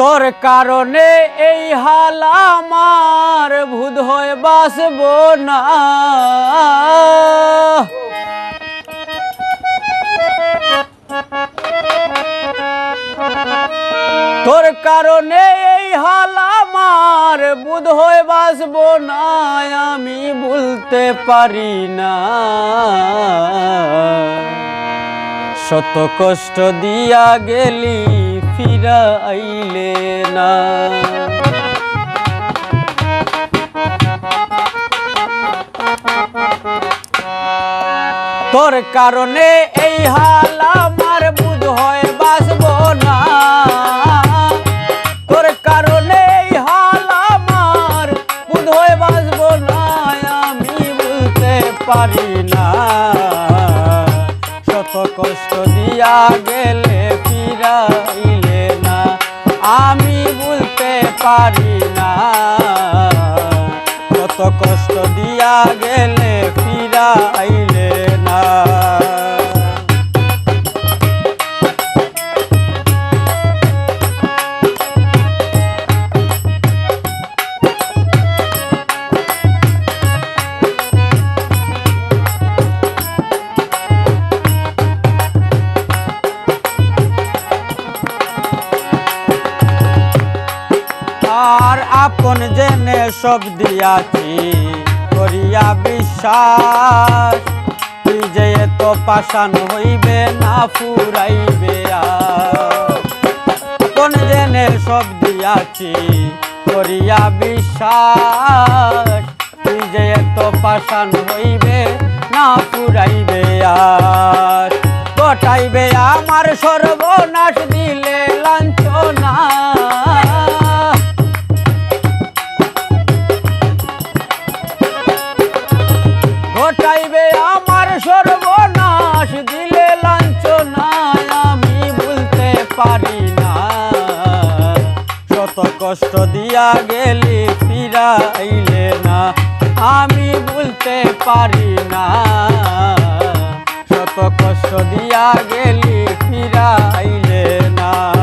তোর কারণে এই হাল আমার ভূত হয়ে বাসব না। তোর কারণে এই হাল আমার বুধ হয়ে বাসব না, আমি বলতে পারি না। শত কষ্ট দিয়া গেলি ফিরা আইলে না। তোর কারণে এই হাল আমার বুধ হয় বাসব না। তোর কারণে এই হাল আমার বুধ হয়ে বাসব না, আমি বলতে পারি না। শত কষ্ট দিয়া গেলে ফিরাইলে না আমি বলতে পারি না। কত কষ্ট দিয়া গেলে ফিরাইলে আপন জেনে সব দিয়াছি, করিয়া বিশ্বাস। তুই যে এত পাশান হইবে না ফুরাইবে। আপন জেনে সব দিয়াছি, করিয়া বিশ্বাস। তুই যে এত পাশান হইবে না ফুরাইবে আর। গটাইবে আমার সর্বনাশ, দিলে লাঞ্ছনা কষ্ট দিয়া গেলি ফিরাইলে না। আমি বলতে পারি না। শত কষ্ট দিয়া গেলি ফিরাইলে না।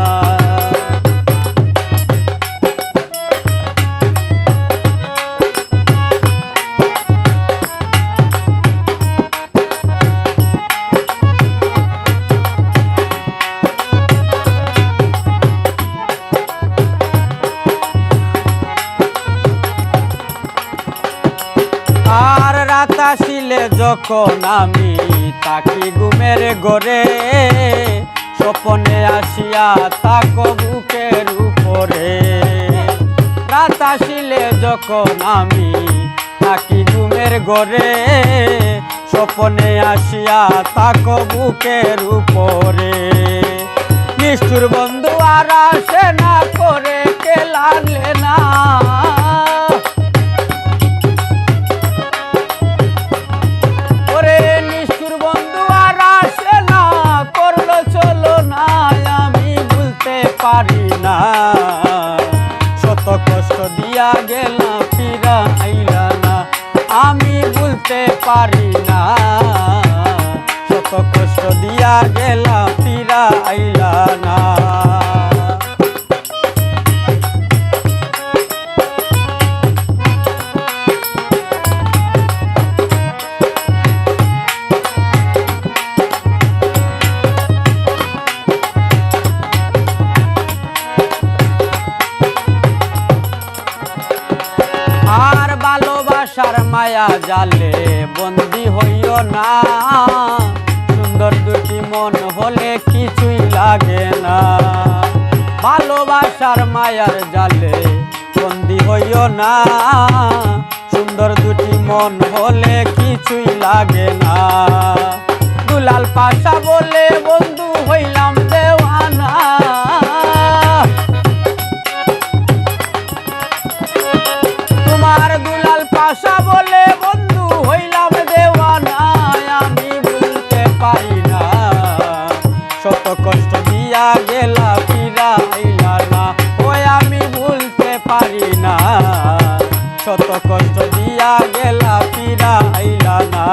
আর রাত আসিলে যখন আমি তাকি ঘুমের গড়ে স্বপনে আসিয়া তাক বুকের উপরে। রাত আসিলে যখন আমি তাকি ঘুমের গড়ে স্বপনে আসিয়া তাক বুকের উপরে। নিষ্ঠুর বন্ধু আর আসে না করে, কে লাগলে না? দিয়া গেলাম ফিরা না। আমি বলতে পারি না। শত কষ্ট দিয়া গেলাম ফিরা না। মায়া জালে বন্দি হইও না। সুন্দর দুটি মন হলে কিছুই লাগে না। ভালোবাসার মায়ার জালে বন্দি হইও না। সুন্দর দুটি মন হলে কিছুই লাগে না। দুলাল পাশা বলে বন্ধু হইলাম কষ্ট দিয়া গেলা, ফিরা না। ওই আমি ভুলতে পারি না। শত কষ্ট দিয়া গেলা, ফিরা আইলা না।